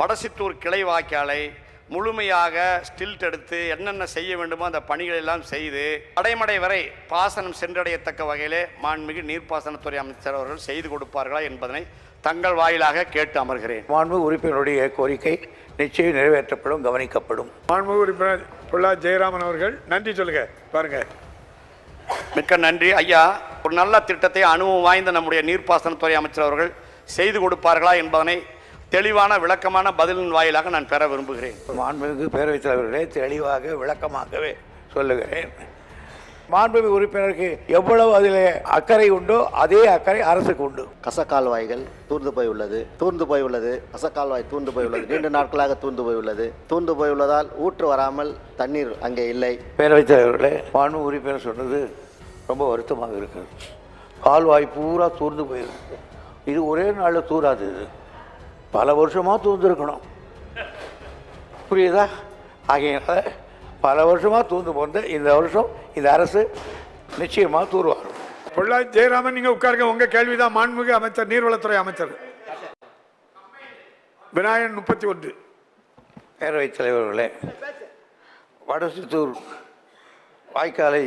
வடசித்தூர் கிளை வாய்க்காலை முழுமையாக ஸ்டில்ட் எடுத்து என்னென்ன செய்ய வேண்டுமோ அந்த பணிகள் எல்லாம் செய்து கடைமடை வரை பாசனம் சென்றடையத்தக்க வகையிலே மாண்புமிகு நீர்ப்பாசனத்துறை அமைச்சர் அவர்கள் செய்து கொடுப்பார்களா என்பதனை தங்கள் வாயிலாக கேட்டு அமர்கிறேன். மாண்பு உறுப்பினருடைய கோரிக்கை நிச்சயம் நிறைவேற்றப்படும் கவனிக்கப்படும். மாண்புமிகு உறுப்பினர் பொல்லா ஜெயராமன் அவர்கள் நன்றி சொல்லுங்க பாருங்க. மிக்க நன்றி. ஐயா ஒரு நல்ல திட்டத்தை அனுபவம் வாய்ந்த நம்முடைய நீர்ப்பாசனத்துறை அமைச்சர் அவர்கள் செய்து கொடுப்பார்களா என்பதனை தெளிவான விளக்கமான பதிலின் வாயிலாக நான் பெற விரும்புகிறேன். மாண்புமிகு பேரவைத் தலைவர்களே தெளிவாக விளக்கமாகவே சொல்லுகிறேன். மாண்புமிகு உறுப்பினருக்கு எவ்வளவு அதில் அக்கறை உண்டோ அதே அக்கறை அரசுக்கு உண்டு. கசக்கால்வாய்கள் தூர்ந்து போய் உள்ளது. தூர்ந்து போய் உள்ளது. கசக்கால்வாய் தூர்ந்து போய் உள்ளது. நீண்ட நாட்களாக தூர்ந்து போய் உள்ளது. தூர்ந்து போய் உள்ளதால் ஊற்று வராமல் தண்ணீர் அங்கே இல்லை. பேரவைத் தலைவர்களே மாண்பு உறுப்பினர் சொன்னது ரொம்ப வருத்தமாக இருக்கிறது. கால்வாய் பூரா தூர்ந்து போயிருக்கு இது ஒரே நாளில் தூராது இது. பல வருஷமாக தூர்ந்துருக்கணும் புரியுதா? ஆகையினால பல வருஷமாக தூர்ந்து போந்த இந்த வருஷம் இந்த அரசு நிச்சயமாக தூர்வாரும். பொல்லா ஜெயராமன் நீங்க உட்காருங்க. உங்க கேள்விதான் மாண்புமிகு அமைச்சர் நீர்வளத்துறை அமைச்சர். விநாயகன் முப்பத்தி ஒன்று. பேரவைத் தலைவர்களே வடசித்தூர் வாய்க்காலை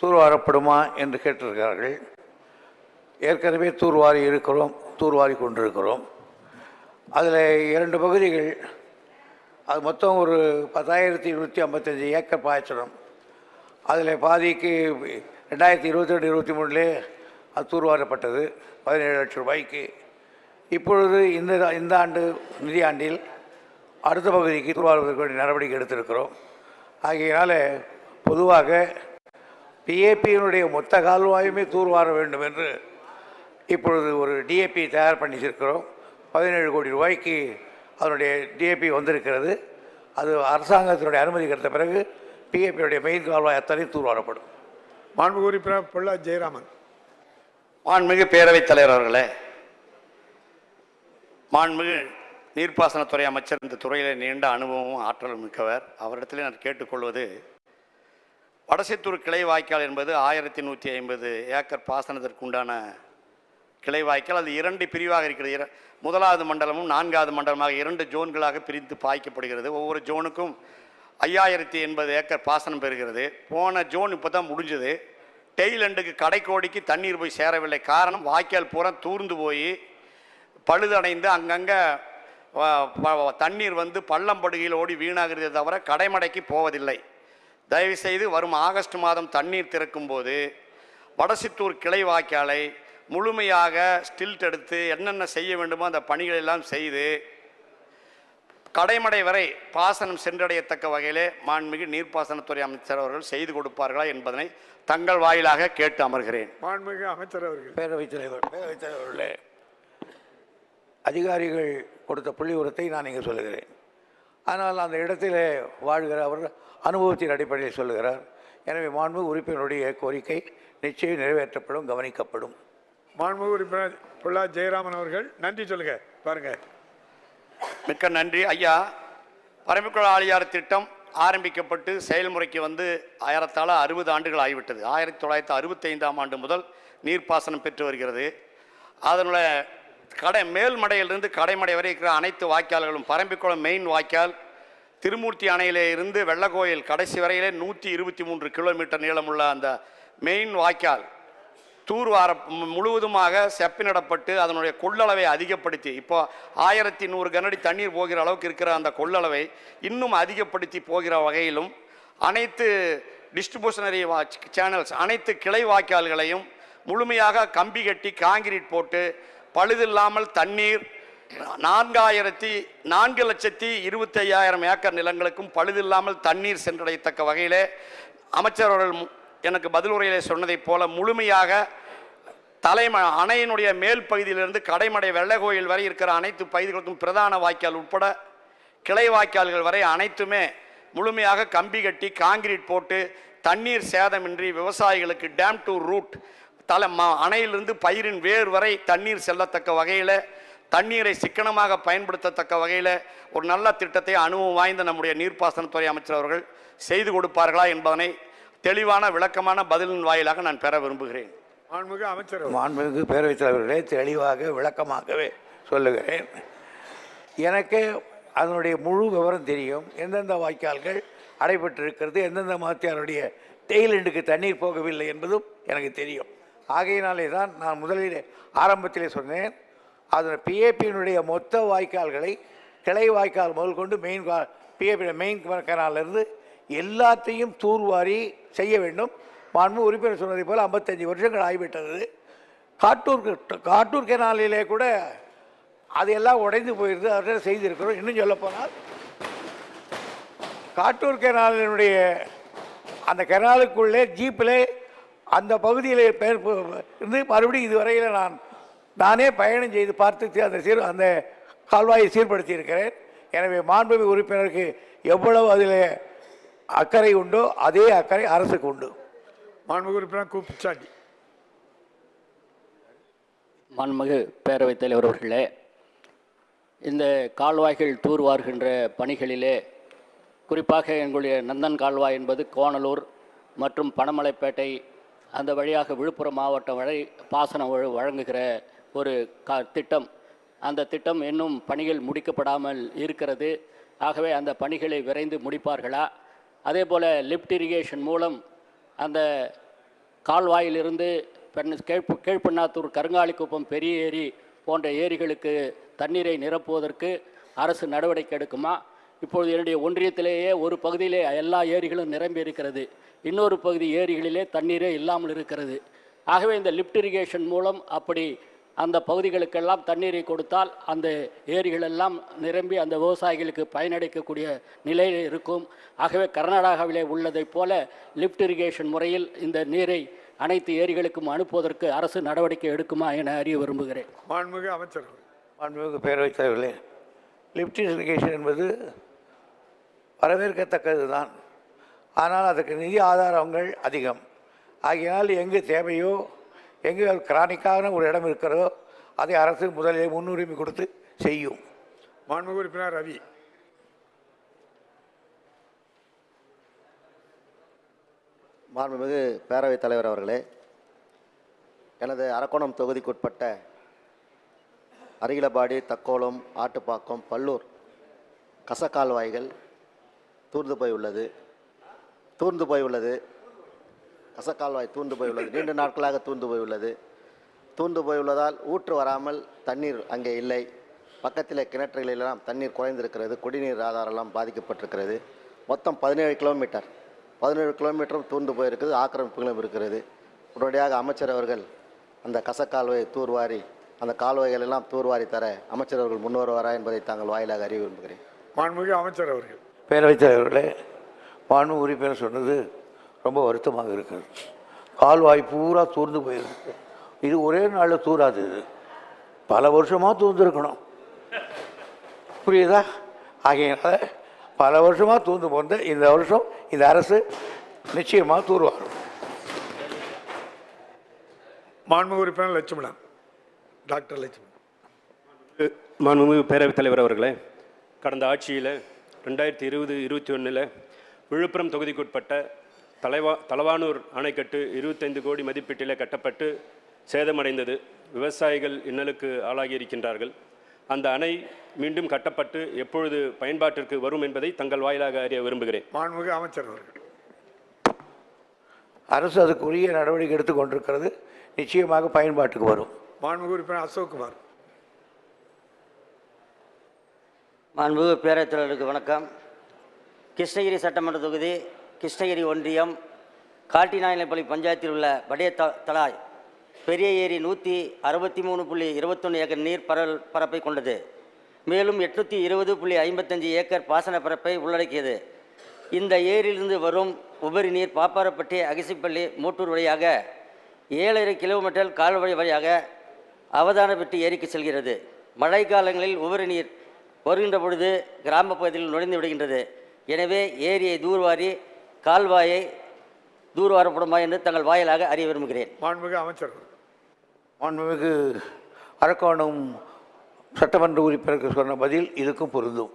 தூர்வாரப்படுமா என்று கேட்டிருக்கிறார்கள். ஏற்கனவே தூர்வாரி இருக்கிறோம் தூர்வாரி கொண்டிருக்கிறோம். அதில் இரண்டு பகுதிகள். அது மொத்தம் ஒரு பத்தாயிரத்தி இருநூற்றி ஐம்பத்தஞ்சு ஏக்கர் பாய்ச்சணும் அதில் பாதிக்கு ரெண்டாயிரத்தி இருபத்தி ரெண்டு இருபத்தி மூணுலே அது தூர்வாரப்பட்டது. பதினேழு லட்சம் ரூபாய்க்கு. இப்பொழுது இந்த இந்த ஆண்டு நிதியாண்டில் அடுத்த பகுதிக்கு தூர்வாருவதற்கு வேண்டிய நடவடிக்கை எடுத்திருக்கிறோம். ஆகையினால் பொதுவாக பிஏபியினுடைய மொத்த கால்வாயுமே தூர்வார வேண்டும் என்று இப்பொழுது ஒரு டிஏபி தயார் பண்ணியிருக்கிறோம். பதினேழு கோடி ரூபாய்க்கு அதனுடைய டிஏபி வந்திருக்கிறது. அது அரசாங்கத்தினுடைய அனுமதி கிடைத்த பிறகு பிஏபியுடைய மெயின் கால்வாய் அத்தனை தூர்வாரப்படும். உறுப்பினர் பொல்லா ஜெயராமன். மாண்புமிகு பேரவைத் தலைவர் அவர்களே மாண்புமிகு நீர்ப்பாசனத்துறை அமைச்சர் இந்த துறையில் நீண்ட அனுபவமும் ஆற்றலும் மிக்கவர். அவரிடத்தில் நான் கேட்டுக்கொள்வது வடசித்தூர் கிளை வாய்க்கால் என்பது ஆயிரத்தி நூற்றி ஐம்பது ஏக்கர் பாசனத்திற்கு உண்டான கிளை வாய்க்கால் அது இரண்டு பிரிவாக இருக்கிறது. இர- முதலாவது மண்டலமும் நான்காவது மண்டலமாக இரண்டு ஜோன்களாக பிரித்து பாய்க்கப்படுகிறது. ஒவ்வொரு ஜோனுக்கும் ஐயாயிரத்தி எண்பது ஏக்கர் பாசனம் பெறுகிறது. போன ஜோன் இப்போ தான் முடிஞ்சது டெய்லண்டுக்கு கடைக்கோடிக்கு தண்ணீர் போய் சேரவில்லை. காரணம் வாய்க்கால் பூரா தூர்ந்து போய் பழுதடைந்து அங்கங்கே தண்ணீர் வந்து பள்ளம் படுகையில் ஓடி வீணாகிறதே தவிர கடைமடைக்கு போவதில்லை. தயவுசெய்து வரும் ஆகஸ்ட் மாதம் தண்ணீர் திறக்கும்போது வடசித்தூர் கிளை வாய்க்காலை முழுமையாக ஸ்டில்ட் எடுத்து என்னென்ன செய்ய வேண்டுமோ அந்த பணிகள் எல்லாம் செய்து கடைமடை வரை பாசனம் சென்றடையத்தக்க வகையிலே மாண்புமிகு நீர்ப்பாசனத்துறை அமைச்சர் அவர்கள் செய்து கொடுப்பார்களா என்பதனை தங்கள் வாயிலாக கேட்டு அமர்கிறேன். மாண்புமிகு அமைச்சர் அவர்கள். பேரவைத் தலைவர் பேரவைத் தலைவர்களே அதிகாரிகள் கொடுத்த புள்ளி உரத்தை நான் இங்கே சொல்லுகிறேன். ஆனால் அந்த இடத்திலே வாழ்கிற அவர் அனுபவத்தின் அடிப்படையில் சொல்லுகிறார். எனவே மாண்பு உறுப்பினருடைய கோரிக்கை நிச்சயம் நிறைவேற்றப்படும் கவனிக்கப்படும். மாண்புமிகு உறுப்பினர் பொல்லா ஜெயராமன் அவர்கள் நன்றி சொல்லுங்க பாருங்க. மிக்க நன்றி. ஐயா பரம்பிக்குள ஆழியார் திட்டம் ஆரம்பிக்கப்பட்டு செயல்முறைக்கு வந்து ஆயிரத்தால அறுபது ஆண்டுகள் ஆகிவிட்டது. ஆயிரத்தி தொள்ளாயிரத்தி அறுபத்தைந்தாம் ஆண்டு முதல் நீர்ப்பாசனம் பெற்று வருகிறது. அதனுடைய கடை மேல்மடையிலிருந்து கடைமடை வரை இருக்கிற அனைத்து வாய்க்கால்களும் பரம்பிக்குளம் மெயின் வாய்க்கால் திருமூர்த்தி அணையிலே இருந்து வெள்ளக்கோயில் கடைசி வரையிலே நூற்றி இருபத்தி மூன்று கிலோமீட்டர் நீளமுள்ள அந்த மெயின் வாய்க்கால் தூர்வார முழுவதுமாக செப்பினிடப்பட்டு அதனுடைய கொள்ளளவை அதிகப்படுத்தி இப்போ ஆயிரத்தி நூறு கனடி தண்ணீர் போகிற அளவுக்கு இருக்கிற அந்த கொள்ளளவை இன்னும் அதிகப்படுத்தி போகிற வகையிலும் அனைத்து டிஸ்ட்ரிபியூஷனரி சேனல்ஸ் அனைத்து கிளை வாய்க்கால்களையும் முழுமையாக கம்பி கட்டி காங்கிரீட் போட்டு பழுதில்லாமல் தண்ணீர் நான்காயிரத்தி நான்கு லட்சத்தி இருபத்தி ஐயாயிரம் ஏக்கர் நிலங்களுக்கும் பழுதில்லாமல் தண்ணீர் சென்றடையத்தக்க வகையிலே அமைச்சர் அவர்கள் எனக்கு எனக்கு பதிலுரையிலே சொன்னதைப் போல முழுமையாக தலைம அணையினுடைய மேல் பகுதியிலிருந்து கடைமடை வெள்ளகோயில் வரை இருக்கிற அனைத்து பகுதிகளுக்கும் பிரதான வாய்க்கால் உட்பட கிளை வாய்க்கால்கள் வரை அனைத்துமே முழுமையாக கம்பி கட்டி காங்கிரீட் போட்டு தண்ணீர் சேதமின்றி விவசாயிகளுக்கு டேம் டு ரூட் தலை ம அணையிலிருந்து பயிரின் வேர் வரை தண்ணீர் செல்லத்தக்க வகையில் தண்ணீரை சிக்கனமாக பயன்படுத்தத்தக்க வகையில் ஒரு நல்ல திட்டத்தை அனுபவம் வாய்ந்த நம்முடைய நீர்ப்பாசனத்துறை அமைச்சர் அவர்கள் செய்து கொடுப்பார்களா என்பதனை தெளிவான விளக்கமான பதிலின் வாயிலாக நான் பெற விரும்புகிறேன். மாண்புமிகு அமைச்சர் அவர்கள். மாண்புமிகு பேரவைத் தலைவர்களே தெளிவாக விளக்கமாகவே சொல்லுகிறேன். எனக்கு அதனுடைய முழு விவரம் தெரியும். எந்தெந்த வாய்க்கால்கள் அடைபட்டிருக்கிறது எந்தெந்த மாத்தியாருடைய டெய்லண்டுக்கு தண்ணீர் போகவில்லை என்பதும் எனக்கு தெரியும். ஆகையினாலே தான் நான் முதலில் ஆரம்பத்திலே சொன்னேன். அதன் பிஏபியினுடைய மொத்த வாய்க்கால்களை கிளை வாய்க்கால் முதல் கொண்டு மெயின் பிஏபி மெயின் கனாலிருந்து எல்லாத்தையும் தூர்வாரி செய்ய வேண்டும். மாண்பு உறுப்பினர் சொன்னதை போல் ஐம்பத்தஞ்சு வருஷங்கள் ஆகிவிட்டது. காட்டூர் காட்டூர் கெனாலிலே கூட அது எல்லாம் உடைந்து போயிருந்து அவர்கள் செய்திருக்கிறோம். இன்னும் சொல்லப்போனால் காட்டூர் கெனாலினுடைய அந்த கெனாலுக்குள்ளே ஜீப்பில் அந்த பகுதியில் பெயர் இருந்து மறுபடியும் இதுவரையில் நான் நானே பயணம் செய்து பார்த்து அந்த சீர் அந்த கால்வாயை சீர்படுத்தியிருக்கிறேன். எனவே மாண்புமிகு உறுப்பினருக்கு எவ்வளவு அதில் அக்கறை உண்டோ அதே அக்கறை அரசுக்கு உண்டு. மாண்புமிகு உறுப்பினர் கு. பிச்சாண்டி. மாண்புமிகு பேரவைத் தலைவர் அவர்களே இந்த கால்வாய்கள் தூர்வார்கின்ற பணிகளிலே குறிப்பாக எங்களுடைய நந்தன் கால்வாய் என்பது கோணலூர் மற்றும் பனமலைப்பேட்டை அந்த வழியாக விழுப்புரம் மாவட்டம் வரை பாசனம் வழ- வழங்குகிற ஒரு கா திட்டம். அந்த திட்டம் இன்னும் பணிகள் முடிக்கப்படாமல் இருக்கிறது. ஆகவே அந்த பணிகளை விரைந்து முடிப்பார்களா? அதே போல் லிஃப்ட் இரிகேஷன் மூலம் அந்த கால்வாயிலிருந்து பெண் கீழ்ப்பு கீழ்பண்ணாத்தூர் கருங்காலிக்குப்பம் பெரிய ஏரி போன்ற ஏரிகளுக்கு தண்ணீரை நிரப்புவதற்கு அரசு நடவடிக்கை எடுக்குமா? இப்பொழுது என்னுடைய ஒன்றியத்திலேயே ஒரு பகுதியிலே எல்லா ஏரிகளும் நிரம்பி இருக்கிறது. இன்னொரு பகுதி ஏரிகளிலே தண்ணீரே இல்லாமல் இருக்கிறது. ஆகவே இந்த லிஃப்ட் இரிகேஷன் மூலம் அப்படி அந்த பகுதிகளுக்கெல்லாம் தண்ணீரை கொடுத்தால் அந்த ஏரிகள் எல்லாம் நிரம்பி அந்த விவசாயிகளுக்கு பயனளிக்கக்கூடிய நிலையில் இருக்கும். ஆகவே கர்நாடகாவிலே உள்ளதைப் போல லிஃப்ட் இரிகேஷன் முறையில் இந்த நீரை அனைத்து ஏரிகளுக்கும் அனுப்புவதற்கு அரசு நடவடிக்கை எடுக்குமா என அறிய விரும்புகிறேன். மாண்புமிகு அமைச்சர். மாண்புமிகு பேரவைத் தலைவர்களே லிஃப்ட் இரிகேஷன் என்பது வரவேற்கத்தக்கது தான் ஆனால் அதுக்கு நிதி ஆதாரங்கள் அதிகம். ஆகையினால் எங்கு தேவையோ எங்கு கிரானிக்கான ஒரு இடம் இருக்கிறதோ அதை அரசு முதலிலே முன்னுரிமை கொடுத்து செய்யும். மாண்புமிகு உறுப்பினர் ரவி. மாண்புமிகு பேரவைத் தலைவர் அவர்களே எனது அரக்கோணம் தொகுதிக்குட்பட்ட அரிகிலபாடி தக்கோலம் ஆட்டுப்பாக்கம் பல்லூர் கசக்கால்வாய்கள் தூர்ந்து போய் உள்ளது தூர்ந்து போய் உள்ளது கசக்கால்வாய் தூர்ந்து போய் உள்ளது நீண்ட நாட்களாக தூர்ந்து போய் உள்ளது தூர்ந்து போய் உள்ளதால் ஊற்று வராமல் தண்ணீர் அங்கே இல்லை. பக்கத்தில் கிணற்றுகளெல்லாம் தண்ணீர் குறைந்திருக்கிறது. குடிநீர் ஆதாரம்லாம் பாதிக்கப்பட்டிருக்கிறது. மொத்தம் பதினேழு கிலோமீட்டர். பதினேழு கிலோமீட்டரும் தூர்ந்து போயிருக்குது. ஆக்கிரமிப்புகளும் இருக்கிறது. உடனடியாக அமைச்சர் அவர்கள் அந்த கசக்கால்வாயை தூர்வாரி அந்த கால்வாய்கள் எல்லாம் தூர்வாரி தர அமைச்சர் அவர்கள் முன் வருவாரா என்பதை தாங்கள் வாயிலாக அறிய விரும்புகிறேன். மாண்புமிகு அமைச்சர் அவர்கள். பேரவைத் தலைவர்களே மாண்பு உறுப்பினர் சொன்னது ரொம்ப வருத்தமாக இருக்கிறது. கால்வாய் பூரா தூர்ந்து போயிருக்கு இது ஒரே நாளில் தூராது இது. பல வருஷமாக தூர்ந்துருக்கணும். புரியுதா? ஆகையினால பல வருஷமாக தூர்ந்து போந்த இந்த வருஷம் இந்த அரசு நிச்சயமாக தூர்வாரும். மாண்புமிகு உறுப்பினர் லட்சுமணன். டாக்டர் லட்சுமணன். மாண்புமிகு பேரவைத் தலைவர் அவர்களே கடந்த ஆட்சியில் ரெண்டாயிரத்தி இருபது இருபத்தி ஒன்றில் விழுப்புரம் தொகுதிக்குட்பட்ட தலைவா தலவானூர் அணைக்கட்டு இருபத்தைந்து கோடி மதிப்பீட்டில் கட்டப்பட்டு சேதமடைந்தது. விவசாயிகள் இன்னலுக்கு ஆளாகி இருக்கின்றார்கள் அந்த அணை மீண்டும் கட்டப்பட்டு எப்பொழுது பயன்பாட்டிற்கு வரும் என்பதை தங்கள் வாயிலாக அறிய விரும்புகிறேன். மாண்புமிகு அமைச்சர் அவர்கள். அரசு அதுக்கு உரிய நடவடிக்கை எடுத்து கொண்டிருக்கிறது. நிச்சயமாக பயன்பாட்டுக்கு வரும். மாண்புமிகு உறுப்பினர் அசோக்குமார். மாண்புமிகு பேரவைத் தலைவருக்கு வணக்கம். கிருஷ்ணகிரி சட்டமன்ற தொகுதி கிருஷ்ணகிரி ஒன்றியம் காட்டிநாயனப்பள்ளி பஞ்சாயத்தில் உள்ள வடைய த தலாய் பெரிய ஏரி நூற்றி அறுபத்தி மூணு புள்ளி இருபத்தொன்று ஏக்கர் நீர் பரல் பரப்பை கொண்டது. மேலும் எட்நூற்றி இருபது புள்ளி ஐம்பத்தஞ்சு ஏக்கர் பாசன பரப்பை உள்ளடக்கியது. இந்த ஏரியிலிருந்து வரும் உபரி நீர் பாப்பாரப்பட்டி அகசிப்பள்ளி மூட்டூர் வழியாக ஏழரை கிலோமீட்டர் கால்வழி வழியாக அவதானப்பட்டி ஏரிக்கு செல்கிறது. மழை காலங்களில் உபரி நீர் வருகின்ற பொழுது கிராம பகுதியில் நுழைந்து விடுகின்றது. எனவே ஏரியை தூர்வாரி கால்வாயை தூர்வாரப்படுமா என்று தங்கள் வாயிலாக அறிய விரும்புகிறேன் மாண்புமிகு அமைச்சர். மாண்புமிகு அரக்கோணம் சட்டமன்ற உறுப்பினருக்கு சொன்ன பதில் இதுக்கும் பொருந்தும்